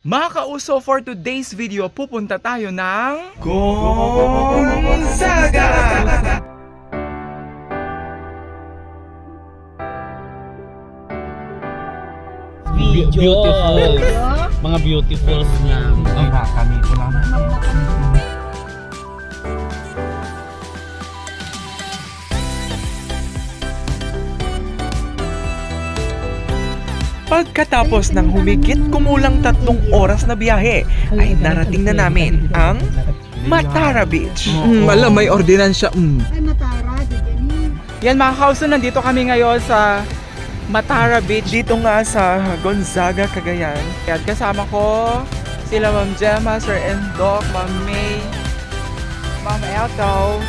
Mga kauso, for today's video, pupunta tayo ng... Gonzaga! Beautiful. Mga beautifuls niya. Wala kami, wala na. Pagkatapos ng humigit kumulang tatlong oras na biyahe, ay narating na namin ang Matara Beach. Mm, alam, may ordinansya. Mm. Ay, matara. Yan mga kauso, nandito kami ngayon sa Matara Beach. Dito nga sa Gonzaga, Cagayan. Yan, kasama ko sila Ma'am Gemma, Sir Endok, Ma'am May, Ma'am Elto,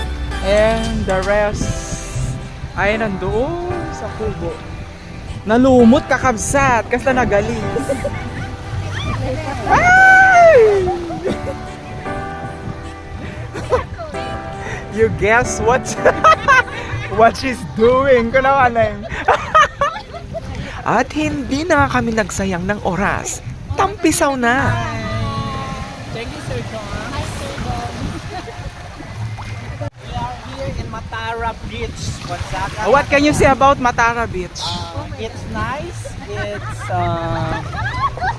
and the rest ay nandoon sa kubo. Nalumot kakabsat, kasta nagaling. Ay! you guess what what she's doing. Kung naman At hindi na kami nagsayang ng oras. Tampisaw na. Thank you, Sir John. We are here in Matara Beach, Gonzaga. What can you say about Matara Beach? Uh, it's nice. It's uh,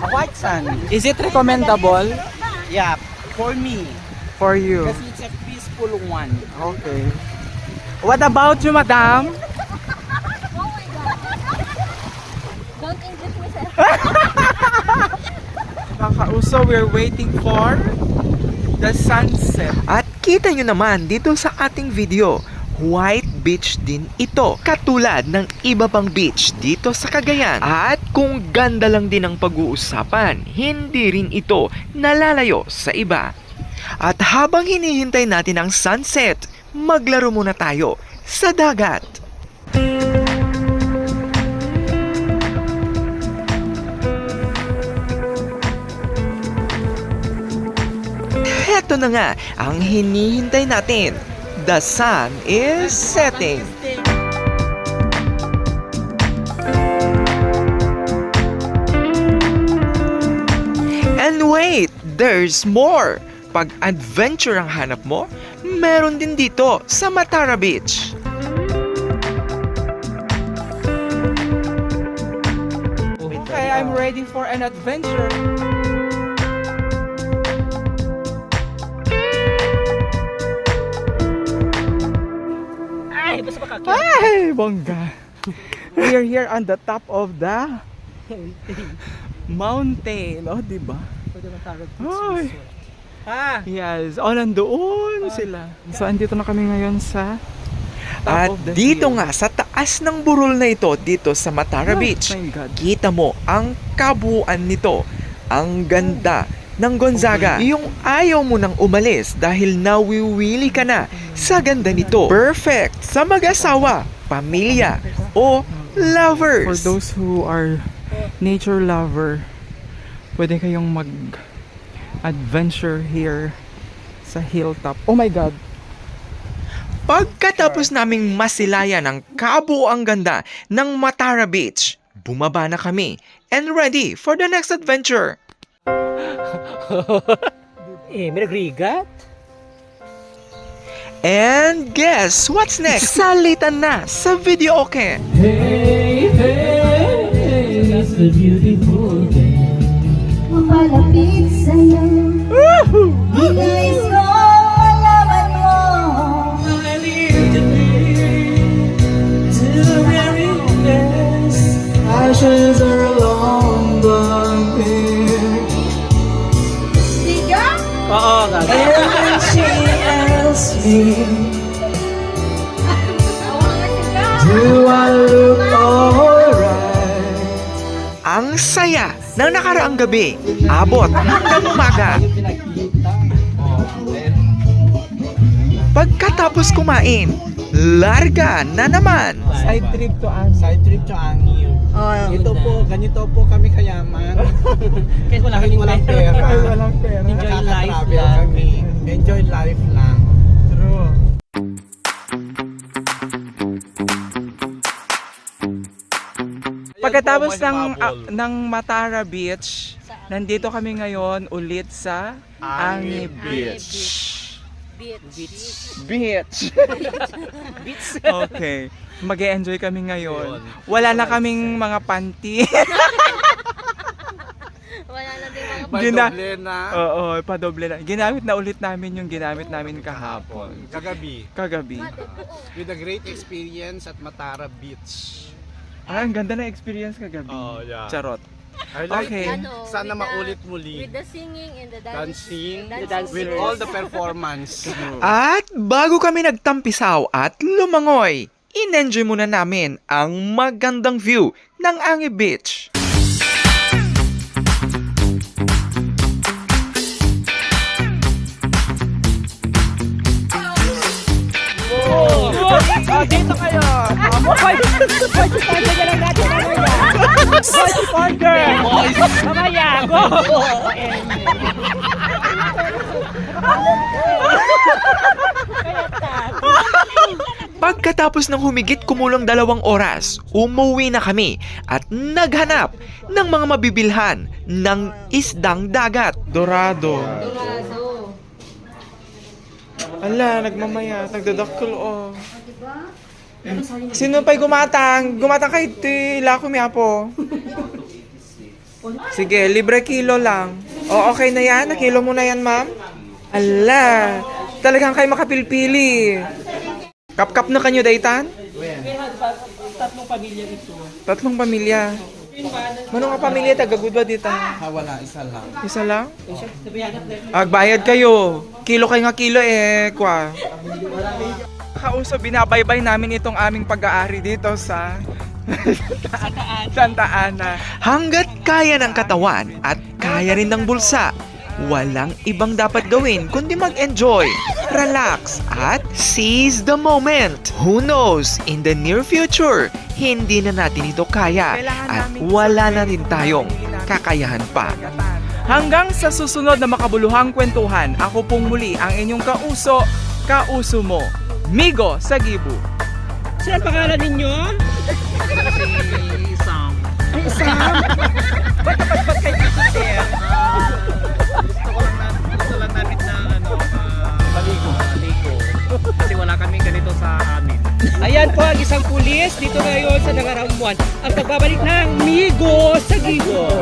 a white sand. Is it recommendable Yeah, for me. for you? Kasi it's a peaceful one. Okay. What about you, madam? Don't inject myself. Kakauso, we're waiting for the sunset. At kita nyo naman dito sa ating video, white beach din ito. Katulad ng iba pang beach dito sa Cagayan. At kung ganda lang din ang pag-uusapan, hindi rin ito nalalayo sa iba. At habang hinihintay natin ang sunset, maglaro muna tayo sa dagat. Heto na nga ang hinihintay natin. The sun is setting. And wait, there's more. Pag adventure ang hanap mo, meron din dito sa Matara Beach. Okay, I'm ready for an adventure. Ay, bongga. We are here on the top of the mountain. Oh, di ba? Ay. Ah, Yes. Oh, nandoon sila. So, andito na kami ngayon sa At dito hill. nga sa taas ng burol na ito dito sa Matara Oh Beach, kita mo ang kabuuan nito. Ang ganda ng Gonzaga. Yung ayaw mo nang umalis dahil nawiwili ka na sa ganda nito. Perfect sa mag-asawa, pamilya, o For lovers. those who are nature lover, pwede kayong mag adventure here sa hilltop. Oh my God. Pagkatapos naming masilayan ang kabuuang ganda ng Matara Beach, bumaba na kami and ready for the next adventure. eh, may nagrigat? And guess what's next? Salitan na sa video okay. Malapit sa'yo. Nais ko malaman mo. Tiga? Ang saya ng nakaraang gabi, abot hanggang umaga. Pagkatapos kumain, larga na naman. Side trip to An. Side trip to Angyo. Oh, Ito po, ganito po kami kayaman. Kahit wala kaming walang pera. Walang pera. Enjoy life lang. kami. Enjoy life lang. Pagkatapos ng ah, ng Matara Beach, Nandito kami ngayon ulit sa Angi Beach. Beach. Beach. okay. mag enjoy kami ngayon. Wala na kaming mga panty. Wala na din mga May Gina- doble na Oo, padoble na. Ginamit na ulit namin yung ginamit namin kahapon. kagabi Kagabi. with a great experience at Matara Beach. Ah, ang ganda na experience kagabi. Oh, yeah. Charot. I like Okay. it. Ano, Sana with the- maulit muli. With the singing and the Dancing, dancing. with all the performance. At bago kami nagtampisaw at lumangoy, in-enjoy muna namin ang magandang view ng Angi Beach. Mamaya, go! Pagkatapos ng humigit kumulang dalawang oras, umuwi na kami at naghanap ng mga mabibilhan ng isdang dagat. Dorado. Ala, nagmamaya, nagdadakkel oh. Sino pa'y gumatang? Gumatang kay tila ko po. Sige, libre kilo lang. O, okay na yan? Nakilo mo na yan, ma'am? Ala, talagang kayo makapilpili. Kap-kap na kanyo, Daytan? Tatlong pamilya ito. Tatlong pamilya. Manong nga pamilya tagagud ba dito? Ah, wala, isa lang. Isa lang? Agbayad kayo. Kilo kayo nga kilo eh, kwa. Kauso, binabaybay namin itong aming pag-aari dito sa Santa Ana. Hanggat kaya ng katawan at kaya rin ng bulsa, walang ibang dapat gawin kundi mag-enjoy, relax, at seize the moment. Who knows, in the near future, hindi na natin ito kaya at wala na rin tayong kakayahan pa. Hanggang sa susunod na makabuluhang kwentuhan, ako pong muli ang inyong kauso, kauso mo, Migo sa Gibu. Saan pangalan ninyo? Sam. Gusto ko lang na, gusto lang namin na ano, uh, maligo, maligo. Kasi wala kami ganito sa amin. Ayan po ang isang pulis dito ngayon sa Nangaramuan. Ang pagbabalik ng Migo sa Gigo.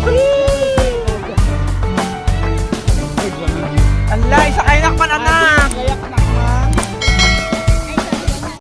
Woo!